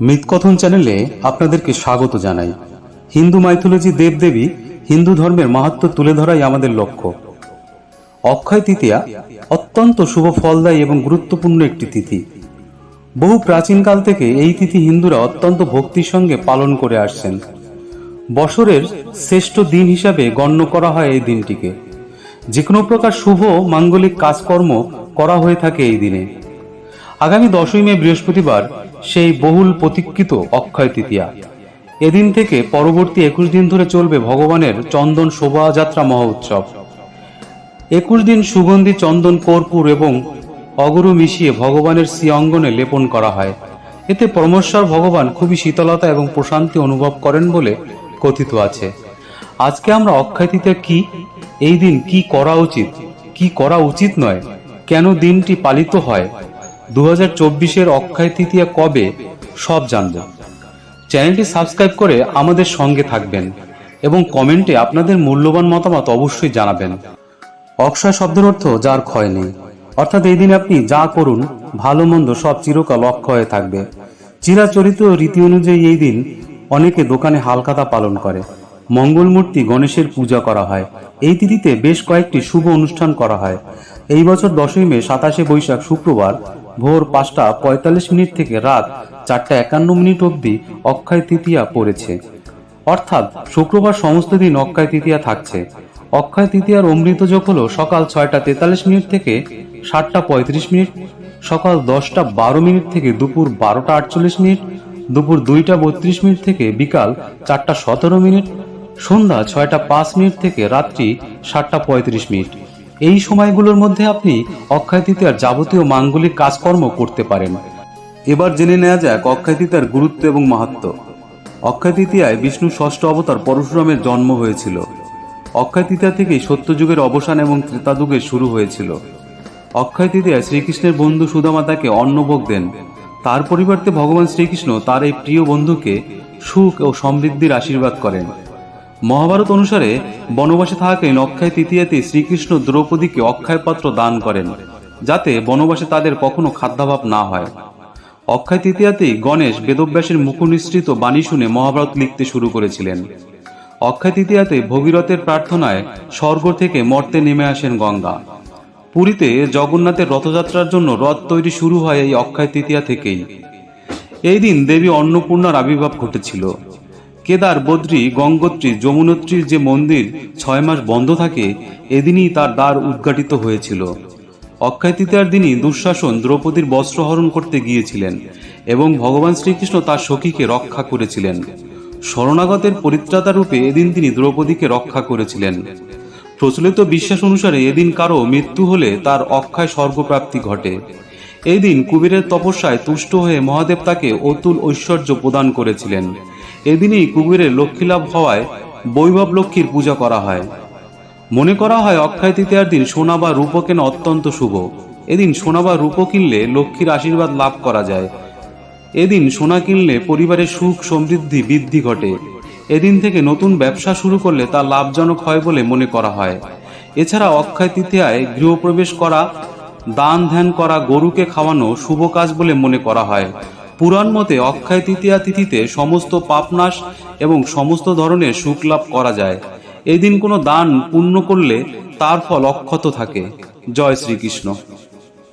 মিতকথন চ্যানেলে আপনাদেরকে স্বাগত জানাই। হিন্দু মাইথোলজি দেবদেবী হিন্দু ধর্মের মাহাত্ম তুলে ধরাই আমাদের লক্ষ্য। অক্ষয় তৃতীয়া অত্যন্ত শুভ ফলদায়ী এবং গুরুত্বপূর্ণ একটি তিথি। বহু প্রাচীনকাল থেকে এই তিথি হিন্দুরা অত্যন্ত ভক্তির সঙ্গে পালন করে আসছেন। বছরের শ্রেষ্ঠ দিন হিসাবে গণ্য করা হয় এই দিনটিকে। যে কোনো প্রকার শুভ মাঙ্গলিক কাজকর্ম করা হয়ে থাকে এই দিনে। আগামী দশই মে বৃহস্পতিবার সেই বহুল প্রতীক্ষিত অক্ষয় তৃতীয়া। এদিন থেকে পরবর্তী একুশ দিন ধরে চলবে ভগবানের চন্দন শোভাযাত্রা মহোৎসব। একুশ দিন সুগন্ধি চন্দন কর্পূর এবং অগরু মিশিয়ে ভগবানের শ্রী অঙ্গনে লেপন করা হয়। এতে পরমেশ্বর ভগবান খুবই শীতলতা এবং প্রশান্তি অনুভব করেন বলে কথিত আছে। আজকে আমরা অক্ষয় তৃতীয়া কি, এই দিন কি করা উচিত, কি করা উচিত নয়, কেন দিনটি পালিত হয় দু চব্বিশের অক্ষয় তৃতীয়া কবে, সব জানব। চ্যানেলটি সাবস্ক্রাইব করে আমাদের সঙ্গে থাকবেন এবং কমেন্টে আপনাদের মূল্যবান মতামত অবশ্যই জানাবেন। অক্ষয় শব্দের অর্থ যার ক্ষয় নেই। অর্থাৎ এই দিন আপনি যা করুন, ভালো মন্দ সব চিরকাল অক্ষয় থাকবে। চিরাচরিত রীতি অনুযায়ী এই দিন অনেকে দোকানে হালখাতা পালন করে। মঙ্গল মূর্তি গণেশের পূজা করা হয়। এই তিথিতে বেশ কয়েকটি শুভ অনুষ্ঠান করা হয়। এই বছর দশই মে, সাতাশে বৈশাখ, শুক্রবার ভোর পাঁচটা পঁয়তাল্লিশ মিনিট থেকে রাত চারটা একান্ন মিনিট অবধি অক্ষয় তৃতীয়া পড়েছে। অর্থাৎ শুক্রবার সমস্ত দিন অক্ষয় তৃতীয়া থাকছে। অক্ষয় তৃতীয়ার অমৃত যোগ হলো সকাল ছয়টা তেতাল্লিশ মিনিট থেকে সাতটা পঁয়ত্রিশ মিনিট, সকাল দশটা বারো মিনিট থেকে দুপুর বারোটা আটচল্লিশ মিনিট, দুপুর দুইটা বত্রিশ মিনিট থেকে বিকাল চারটা সতেরো মিনিট, সন্ধ্যা ছয়টা পাঁচ মিনিট থেকে রাত্রি সাতটা পঁয়ত্রিশ মিনিট। এই সময়গুলোর মধ্যে আপনি অক্ষয় তৃতীয়ার যাবতীয় মাঙ্গলিক কাজকর্ম করতে পারেন। এবার জেনে নেওয়া যাক অক্ষয় তৃতীয়ার গুরুত্ব এবং মাহাত্ম। অক্ষয় তৃতীয়ায় বিষ্ণু ষষ্ঠ অবতার পরশুরামের জন্ম হয়েছিল। অক্ষয় তৃতীয়া থেকেই সত্যযুগের অবসান এবং ত্রেতাযুগের শুরু হয়েছিল। অক্ষয় তৃতীয়ায় শ্রীকৃষ্ণের বন্ধু সুদামা তাকে অন্নভোগ দেন। তার পরিবর্তে ভগবান শ্রীকৃষ্ণ তার এই প্রিয় বন্ধুকে সুখ ও সমৃদ্ধির আশীর্বাদ করেন। মহাভারত অনুসারে বনবাসে থাকাকালীন অক্ষয় তৃতীয়াতে শ্রীকৃষ্ণ দ্রৌপদীকে অক্ষয় পাত্র দান করেন, যাতে বনবাসে তাদের কখনো খাদ্যাভাব না হয়। অক্ষয় তৃতীয়াতেই গণেশ বেদব্যাসের মুখনিসৃত বাণী শুনে মহাভারত লিখতে শুরু করেছিলেন। অক্ষয় তৃতীয়াতে ভগীরথের প্রার্থনায় স্বর্গ থেকে মর্তে নেমে আসেন গঙ্গা। পুরীতে জগন্নাথের রথযাত্রার জন্য রথ তৈরি শুরু হয় এই অক্ষয় তৃতীয়া থেকেই। এই দিন দেবী অন্নপূর্ণার আবির্ভাব ঘটেছিল। কেদার, বদ্রী, গঙ্গোত্রী, যমুনোত্রীর যে মন্দির ছয় মাস বন্ধ থাকে, এদিনই তার দ্বার উদ্ঘাটিত হয়েছিল। অক্ষয় তৃতীয়ার দিনই দুঃশাসন দ্রৌপদীর বস্ত্রহরণ করতে গিয়েছিলেন এবং ভগবান শ্রীকৃষ্ণ তার সখীকে রক্ষা করেছিলেন। শরণাগতের পরিত্রাতা রূপে এদিন তিনি দ্রৌপদীকে রক্ষা করেছিলেন। প্রচলিত বিশ্বাস অনুসারে এদিন কারও মৃত্যু হলে তার অক্ষয় স্বর্গপ্রাপ্তি ঘটে। এই দিন কুবেরের তপস্যায় তুষ্ট হয়ে মহাদেব তাকে অতুল ঐশ্বর্য প্রদান করেছিলেন। এদিনই কুবেরের লক্ষ্মীলাভ হওয়ায় বৈভব লক্ষ্মীর পূজা করা হয়। মনে করা হয় অক্ষয় তৃতীয়ার দিন সোনা বা রূপ কেনা অত্যন্ত শুভ। এদিন সোনা বা রূপ কিনলে লক্ষ্মীর আশীর্বাদ লাভ করা যায়। এদিন সোনা কিনলে পরিবারের সুখ, সমৃদ্ধি বৃদ্ধি ঘটে। এদিন থেকে নতুন ব্যবসা শুরু করলে তা লাভজনক হয় বলে মনে করা হয়। এছাড়া অক্ষয় তৃতীয়ায় গৃহপ্রবেশ করা, দান ধ্যান করা, গরুকে খাওয়ানো শুভ কাজ বলে মনে করা হয়। পুরাণ মতে অক্ষয় তৃতীয়া তিথিতে সমস্ত পাপনাশ এবং সমস্ত ধরনের সুখ লাভ করা যায়। এদিন কোনো দান পূর্ণ করলে তার ফল অক্ষত থাকে। জয় শ্রীকৃষ্ণ।